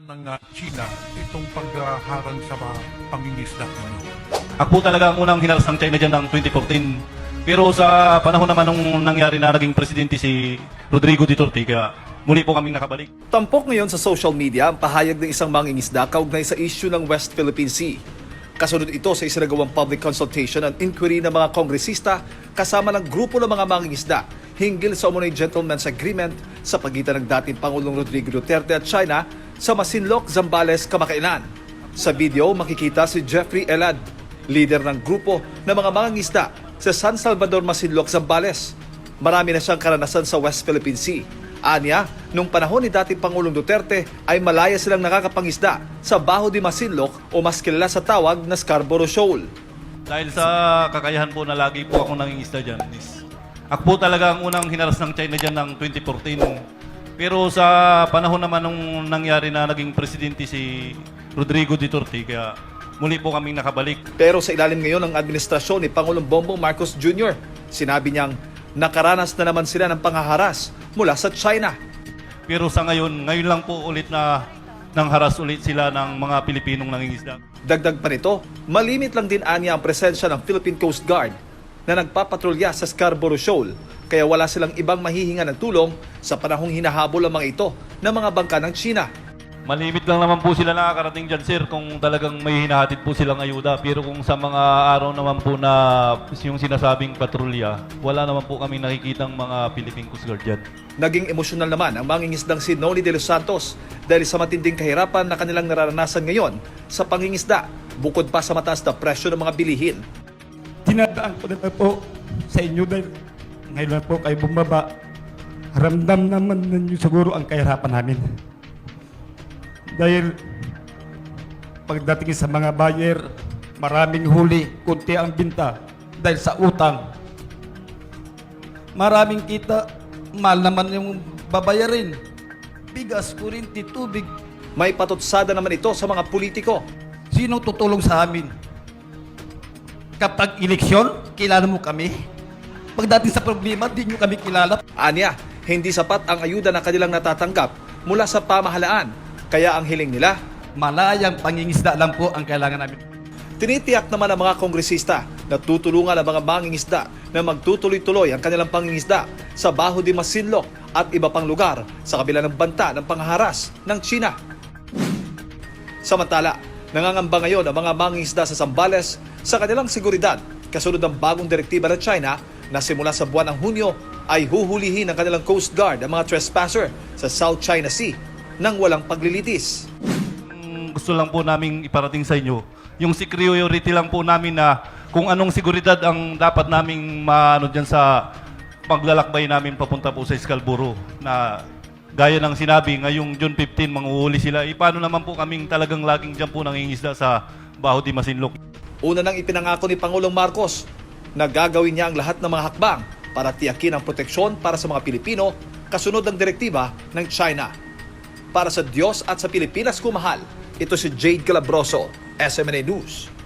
ng ah, China itong pagharang sa mga pangingisda ninyo? Ako talaga ang unang hinaras ng China dyan ng 2014. Pero sa panahon naman nung nangyari na naging presidente si Rodrigo Duterte, kaya muli po kaming nakabalik. Tampok ngayon sa social media ang pahayag ng isang mangingisda kaugnay sa issue ng West Philippine Sea. Kasunod ito sa isinagawang public consultation and inquiry ng mga kongresista kasama ng grupo ng mga mangingisda hinggil sa umunay gentleman's agreement sa pagitan ng dating Pangulong Rodrigo Duterte at China sa Masinloc, Zambales, kamakailan. Sa video, makikita si Jeffrey Elad, leader ng grupo ng mga mangingisda sa San Salvador, Masinloc, Zambales. Marami na siyang karanasan sa West Philippine Sea. Anya, nung panahon ni dating Pangulong Duterte ay malaya silang nakakapangisda sa Baho de Masinloc o mas kilala sa tawag na Scarborough Shoal. Dahil sa kakayahan po na lagi po ako nangingisda dyan, ako po talaga ang unang hinaras ng China dyan ng 2014. Pero sa panahon naman nung nangyari na naging presidente si Rodrigo Duterte, kaya muli po kaming nakabalik. Pero sa ilalim ngayon ng administrasyon ni Pangulong Bongbong Marcos Jr., sinabi niyang nakaranas na naman sila ng panghaharas mula sa China. Pero sa ngayon, ngayon lang po ulit na nang haras ulit sila ng mga Pilipinong nangingisda. Dagdag pa nito, malimit lang din anya ang presensya ng Philippine Coast Guard na nagpapatrolya sa Scarborough Shoal kaya wala silang ibang mahihinga ng tulong sa panahong hinahabol ang mga ito ng mga bangka ng China. Malimit lang naman po sila nakakarating dyan, sir, kung talagang may hinahatid po silang ayuda. Pero kung sa mga araw naman po na yung sinasabing patrolya, wala naman po kami nakikitang mga Philippine Coast Guard dyan. Naging emosyonal naman ang mangingisdang si Noli de los Santos dahil sa matinding kahirapan na kanilang nararanasan ngayon sa pangingisda bukod pa sa mataas na presyo ng mga bilihin. Tinadaan ko na po sa inyo dahil ngayon po kayo bumaba. Ramdam naman ninyo siguro ang kahirapan namin. Dahil pagdating sa mga buyer, maraming huli, kunti ang binta dahil sa utang. Maraming kita, mahal naman yung babayarin. Bigas, kurinti, tubig. May patutsada naman ito sa mga politiko. Sino tutulong sa amin? Kapag eleksyon, kilala mo kami. Pagdating sa problema, di nyo kami kilala. Anya, hindi sapat ang ayuda na kanilang natatanggap mula sa pamahalaan. Kaya ang hiling nila, Malayang pangingisda lang po ang kailangan namin. tinitiyak naman ng mga kongresista na tutulungan ang mga mangingisda na magtutuloy-tuloy ang kanilang pangingisda sa Baho de Masinloc at iba pang lugar sa kabila ng banta ng pangharas ng China. Samantala, nangangamba ngayon ang mga mangingisda sa Zambales sa kanilang seguridad kasunod ng bagong direktiba ng China na simula sa buwan ng Hunyo ay huhulihin ng kanilang Coast Guard ang mga trespasser sa South China Sea nang walang paglilitis. Gusto lang po namin iparating sa inyo, yung security lang po namin na kung anong seguridad ang dapat naming maano dyan sa paglalakbay namin papunta po sa Scarborough na gaya ng sinabi, ngayong June 15 manguhuli sila. E, paano naman po kaming talagang laging dyan po nangingisda sa Baho di Masinloc? Una nang ipinangako ni Pangulong Marcos na gagawin niya ang lahat ng mga hakbang para tiyakin ang proteksyon para sa mga Pilipino kasunod ng direktiba ng China. Para sa Diyos at sa Pilipinas kumahal, ito si Jade Calabroso, SMNA News.